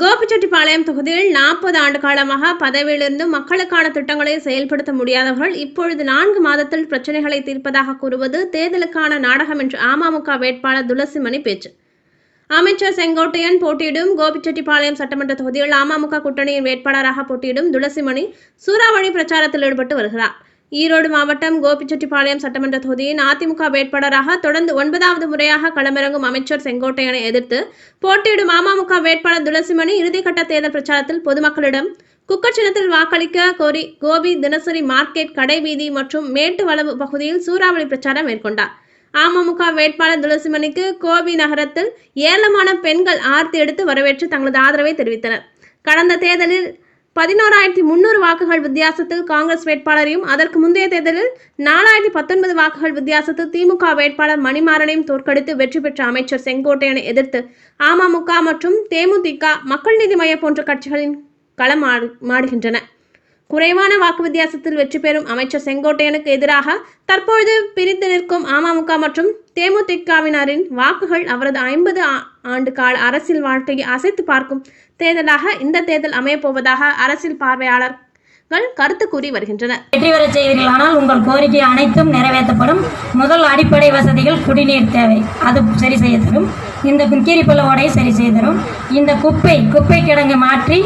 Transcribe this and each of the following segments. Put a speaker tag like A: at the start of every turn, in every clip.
A: கோபிச்செட்டிப்பாளையம் தொகுதியில் நாற்பது ஆண்டு காலமாக பதவியிலிருந்து மக்களுக்கான திட்டங்களை செயல்படுத்த முடியாதவர்கள் இப்பொழுது நான்கு மாதத்தில் பிரச்சனைகளை தீர்ப்பதாக கூறுவது தேர்தலுக்கான நாடகம் என்று அமமுக வேட்பாளர் துளசிமணி பேச்சு அமைச்சர் செங்கோட்டையன் போட்டியிடும் கோபிச்செட்டிப்பாளையம் சட்டமன்ற தொகுதியில் அமமுக கூட்டணியின் வேட்பாளராக போட்டியிடும் துளசிமணி சூறாவளி பிரச்சாரத்தில் ஈடுபட்டு வருகிறார் ஈரோடு மாவட்டம் கோபிச்செட்டிப்பாளையம் சட்டமன்ற தொகுதியின் அதிமுக வேட்பாளராக தொடர்ந்து ஒன்பதாவது முறையாக களமிறங்கும் அமைச்சர் செங்கோட்டையனை எதிர்த்து போட்டியிடும் அமமுக வேட்பாளர் துளசிமணி இறுதிக்கட்ட தேர்தல் பிரச்சாரத்தில் பொதுமக்களிடம் குக்கர் சின்னத்தில் வாக்களிக்க கோரி கோபி தினசரி மார்க்கெட் கடைவீதி மற்றும் மேட்டு வளவு பகுதியில் சூறாவளி பிரச்சாரம் மேற்கொண்டார் அமமுக வேட்பாளர் துளசிமணிக்கு கோபி நகரத்தில் ஏலமான பெண்கள் ஆர்த்தி எடுத்து வரவேற்று தங்களது ஆதரவை தெரிவித்தனர் கடந்த தேர்தலில் பதினோராயிரத்தி முன்னூறு வாக்குகள் வித்தியாசத்தில் காங்கிரஸ் வேட்பாளரையும் அதற்கு முந்தைய தேர்தலில் நாலாயிரத்தி பத்தொன்பது வாக்குகள் வித்தியாசத்தில் திமுக வேட்பாளர் மணிமாறனையும் தோற்கடித்து வெற்றி பெற்ற அமைச்சர் செங்கோட்டையனை எதிர்த்து அமமுக மற்றும் தேமுதிக மக்கள் நீதி மய்யம் போன்ற கட்சிகளின் களம் மாடுகின்றன குறைவான வாக்கு வித்தியாசத்தில் வெற்றி பெறும் அமைச்சர் செங்கோட்டையனுக்கு எதிராக தற்பொழுது பிரித்து நிற்கும் அமமுக மற்றும் தேமுதிகவினரின் வாக்குகள் அவரது ஐம்பது ஆண்டு கால அரசியல் வாழ்க்கையை அசைத்து பார்க்கும் தேர்தலாக இந்த தேர்தல் அமையப்போவதாக அரசியல் பார்வையாளர் கருத்து கூறி வருகின்றனர்
B: வெற்றி பெற செய்வீர்களானால் உங்கள் கோரிக்கை அனைத்தும் நிறைவேற்றப்படும் முதல் அடிப்படை வசதிகள் குடிநீர் தேவை அது சரி செய்ய தரும் இந்த குக்கீரிப்பள்ள ஓடையை சரி செய்ய தரும் இந்த குப்பை குப்பை கிடங்கு மாற்றி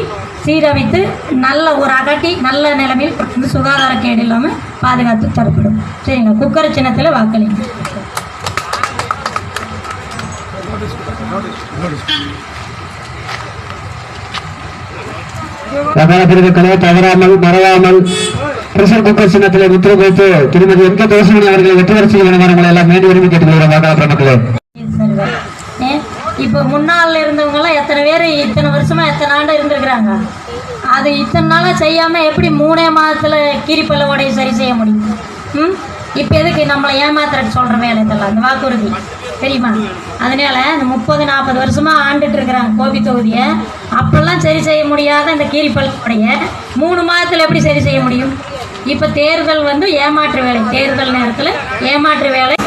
B: சீரமைத்து நல்ல ஒரு அகட்டி நல்ல நிலைமையில் சுகாதார கேடு இல்லாமல் பாதுகாத்து தரப்படும் சரிங்களா குக்கர் சின்னத்தில் வாக்களிங்க
C: தகரத்திற்கு தகராமல் மறையாமல் பிரஷர் குக்கர் சின்னத்திலே முத்திரை வைத்து திருமதி எம் கே தோசன் அவர்களை வெற்றி வரிசை விவரங்களை எல்லாம் மீண்டும் விரும்பி கேட்டுக்கொள்கிறோம் வாக்காளர் மக்களே
D: இப்போ முன்னால் இருந்தவங்க எல்லாம் எத்தனை பேர் இத்தனை வருஷமா எத்தனை ஆண்டு இருந்திருக்கிறாங்க அது இத்தனை நாளா செய்யாம எப்படி மூணே மாதத்துல கீரிப்பல்ல உடைய சரி செய்ய முடியும் ம் இப்போ எதுக்கு நம்மளை ஏமாத்துறக்கு சொல்கிற வேலை இதெல்லாம் அந்த வாக்குறுதி தெரியுமா அதனால இந்த முப்பது நாற்பது வருஷமா ஆண்டுட்டு இருக்கிறாங்க கோபி தொகுதியை அப்பெல்லாம் சரி செய்ய முடியாத இந்த கீழ்பள்ளமுடைய மூணு மாதத்தில் எப்படி சரி செய்ய முடியும் இப்போ தேர்தல் வந்து ஏமாற்று வேலை தேர்தல் நேரத்தில் ஏமாற்று வேலை